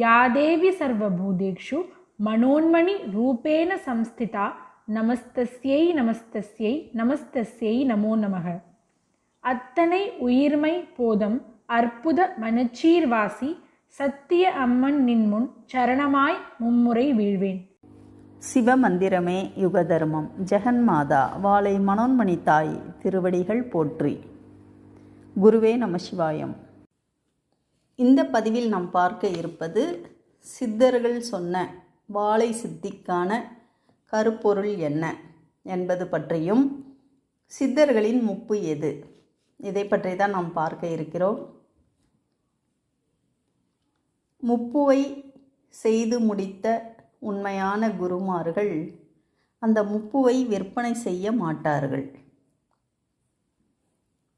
யாதேவி சர்வபூதேஷு மனோன்மணி ரூபேண சம்ஸ்திதா நமஸ்தஸ்யை நமஸ்தஸ்யை நமஸ்தஸ்யை நமோ நமக அத்தனை உயிர்மை போதம் அற்புத மனச்சீர்வாசி சத்திய அம்மன் நின்முன் சரணமாய் மும்முறை வீழ்வேன்। சிவமந்திரமே யுகதர்மம் ஜெகன்மாதா வாளை மனோன்மணி தாய் திருவடிகள் போற்றி. குருவே நம சிவாயம். இந்த பதிவில் நாம் பார்க்க இருப்பது சித்தர்கள் சொன்ன வாழை சித்திக்கான கருப்பொருள் என்ன என்பது பற்றியும் சித்தர்களின் முப்பு எது இதை பற்றி தான் நாம் பார்க்க இருக்கிறோம். முப்புவை செய்து முடித்த உண்மையான குருமார்கள் அந்த முப்புவை விற்பனை செய்ய மாட்டார்கள்.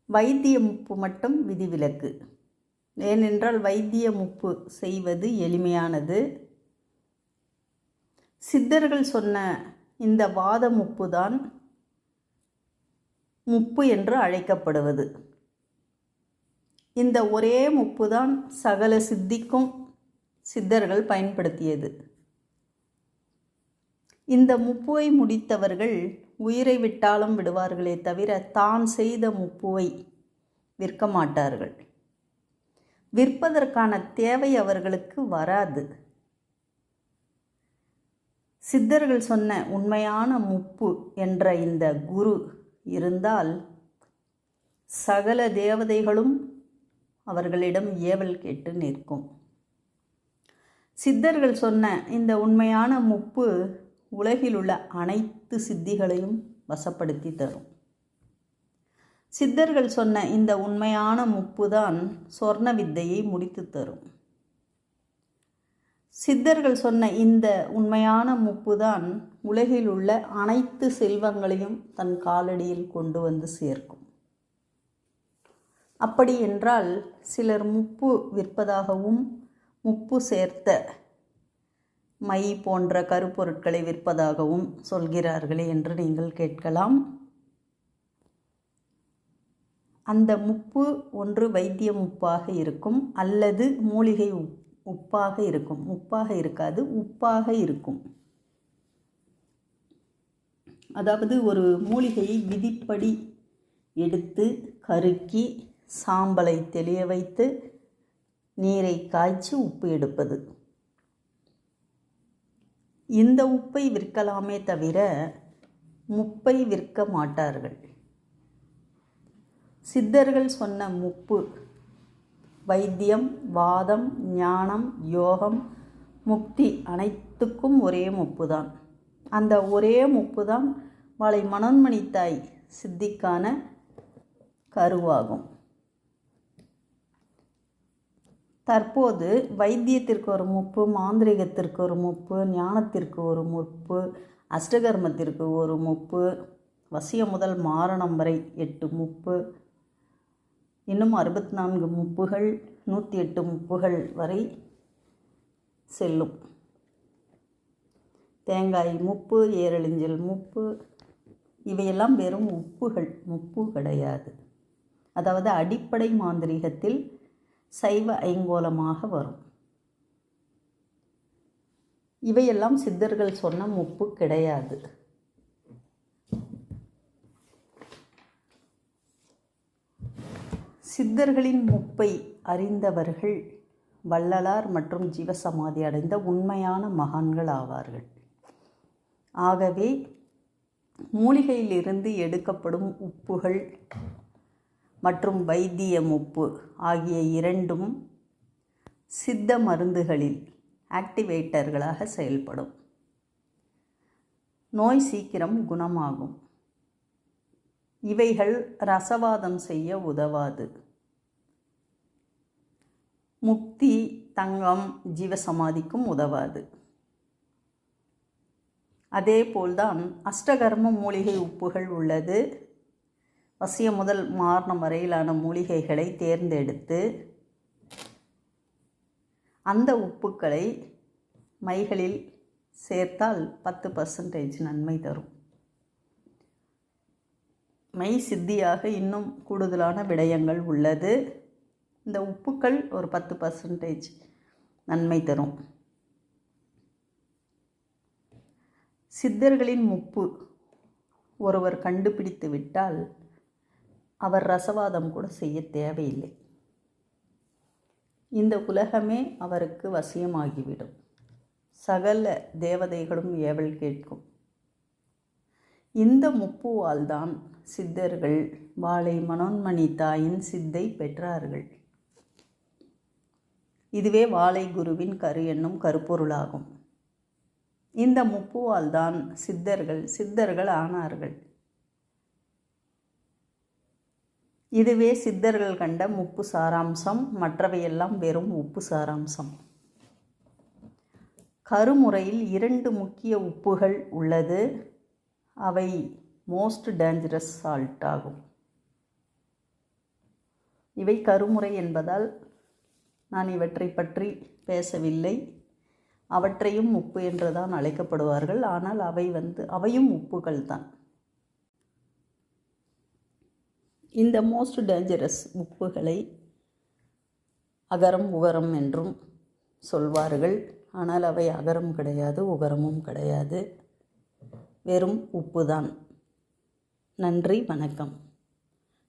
வைத்திய முப்பு மட்டும் விதிவிலக்கு. ஏனென்றால் வைத்திய முப்பு செய்வது எளிமையானது. சித்தர்கள் சொன்ன இந்த வாத முப்பு தான் முப்பு என்று அழைக்கப்படுவது. இந்த ஒரே முப்பு தான் சகல சித்திக்கும் சித்தர்கள் பயன்படுத்தியது. இந்த முப்புவை முடித்தவர்கள் உயிரை விட்டாலும் விடுவார்களே தவிர தான் செய்த முப்புவை விற்க மாட்டார்கள். விற்பதற்கான தேவை அவர்களுக்கு வராது. சித்தர்கள் சொன்ன உண்மையான முப்பு என்ற இந்த குரு இருந்தால் சகல தேவதைகளும் அவர்களிடம் ஏவல் கேட்டு நிற்கும். சித்தர்கள் சொன்ன இந்த உண்மையான முப்பு உலகில் உள்ள அனைத்து சித்திகளையும் வசப்படுத்தி தரும். சித்தர்கள் சொன்ன இந்த உண்மையான முப்பு தான் சொர்ண வித்தையை முடித்து தரும். சித்தர்கள் சொன்ன இந்த உண்மையான முப்பு தான் உலகில் உள்ள அனைத்து செல்வங்களையும் தன் காலடியில் கொண்டு வந்து சேர்க்கும். அப்படி என்றால் சிலர் முப்பு விற்பதாகவும் முப்பு சேர்த்த மை போன்ற கருப்பொருட்களை விற்பதாகவும் சொல்கிறார்களே என்று நீங்கள் கேட்கலாம். அந்த முப்பு ஒன்று வைத்திய முப்பாக இருக்கும் அல்லது மூலிகை உப் உப்பாக இருக்கும். உப்பாக இருக்காது உப்பாக இருக்கும். அதாவது ஒரு மூலிகையை விதிப்படி எடுத்து கருக்கி சாம்பலை தெளிய வைத்து நீரை காய்ச்சி உப்பு எடுப்பது. இந்த உப்பை விற்கலாமே தவிர முப்பை விற்க மாட்டார்கள். சித்தர்கள் சொன்ன முப்பு. வைத்தியம் வாதம் ஞானம் யோகம் முக்தி அனைத்துக்கும் ஒரே முப்பு தான் அந்த ஒரே முப்பு தான் வாழை மனோன்மணி தாய் சித்திக்கான கருவாகும். தற்போது வைத்தியத்திற்கு ஒரு முப்பு மாந்திரிகத்திற்கு ஒரு முப்பு ஞானத்திற்கு ஒரு முப்பு அஷ்டகர்மத்திற்கு ஒரு முப்பு வசியம் முதல் மாரணம் வரை எட்டு முப்பு இன்னும் அறுபத்தி நான்கு முப்புகள் நூற்றி எட்டு முப்புகள் வரை செல்லும். தேங்காய் முப்பு ஏரழிஞ்சல் முப்பு இவையெல்லாம் வெறும் உப்புகள் முப்பு கிடையாது. அதாவது அடிப்படை மாந்திரீகத்தில் சைவ ஐங்கோலமாக வரும். இவையெல்லாம் சித்தர்கள் சொன்ன முப்பு கிடையாது. சித்தர்களின் முப்பை அறிந்தவர்கள் வள்ளலார் மற்றும் ஜீவசமாதி அடைந்த உண்மையான மகான்கள் ஆவார்கள். ஆகவே மூலிகையிலிருந்து எடுக்கப்படும் உப்புகள் மற்றும் வைத்தியம் உப்பு ஆகிய இரண்டும் சித்த மருந்துகளில் ஆக்டிவேட்டர்களாக செயல்படும். நோய் சீக்கிரம் குணமாகும். இவைகள் ரசவாதம் செய்ய உதவாது. முக்தி தங்கம் ஜீவசமாதிக்கும் உதவாது. அதேபோல்தான் அஷ்டகர்ம மூலிகை உப்புகள் உள்ளது. வசியம் முதல் மாரணம் வரையிலான மூலிகைகளை தேர்ந்தெடுத்து அந்த உப்புக்களை மைகளில் சேர்த்தால் பத்து பர்சன்டேஜ் நன்மை தரும். மெய் சித்தியாக இன்னும் கூடுதலான விடயங்கள் உள்ளது. இந்த உப்புக்கள் ஒரு பத்து பர்சன்டேஜ் நன்மை தரும். சித்தர்களின் முப்பு ஒருவர் கண்டுபிடித்து விட்டால் அவர் ரசவாதம் கூட செய்ய தேவையில்லை. இந்த உலகமே அவருக்கு வசியமாகிவிடும். சகல தேவதைகளும் ஏவல் கேட்கும். இந்த முப்புவால் தான் சித்தர்கள் வாளை மனோன்மணி தாயின் சித்தை பெற்றார்கள். இதுவே வாழை குருவின் கரு என்னும் கருப்பொருளாகும். இந்த முப்புவால் தான் சித்தர்கள் சித்தர்கள் ஆனார்கள். இதுவே சித்தர்கள் கண்ட முப்பு சாராம்சம் மற்றவையெல்லாம் வெறும் உப்பு சாராம்சம். கருமுறையில் இரண்டு முக்கிய உப்புகள் உள்ளது. அவை மோஸ்ட் டேஞ்சரஸ் சால்ட் ஆகும் இவை கருமுறை என்பதால் நான் இவற்றை பற்றி பேசவில்லை. அவற்றையும் உப்பு என்று தான் அழைக்கப்படுவார்கள். ஆனால் அவை வந்து அவையும் உப்புகள் தான் இந்த மோஸ்ட் டேஞ்சரஸ் உப்புகளை அகரம் உகரம் என்றும் சொல்வார்கள். ஆனால் அவை அகரம் கிடையாது உகரமும் கிடையாது. வெறும் உப்பு தான் நன்றி வணக்கம்.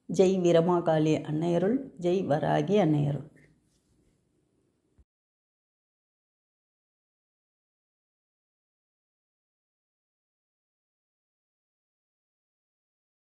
ஜெய் வீரமாகாளி அன்னையருள் ஜெய் வராகி அன்னையருள்.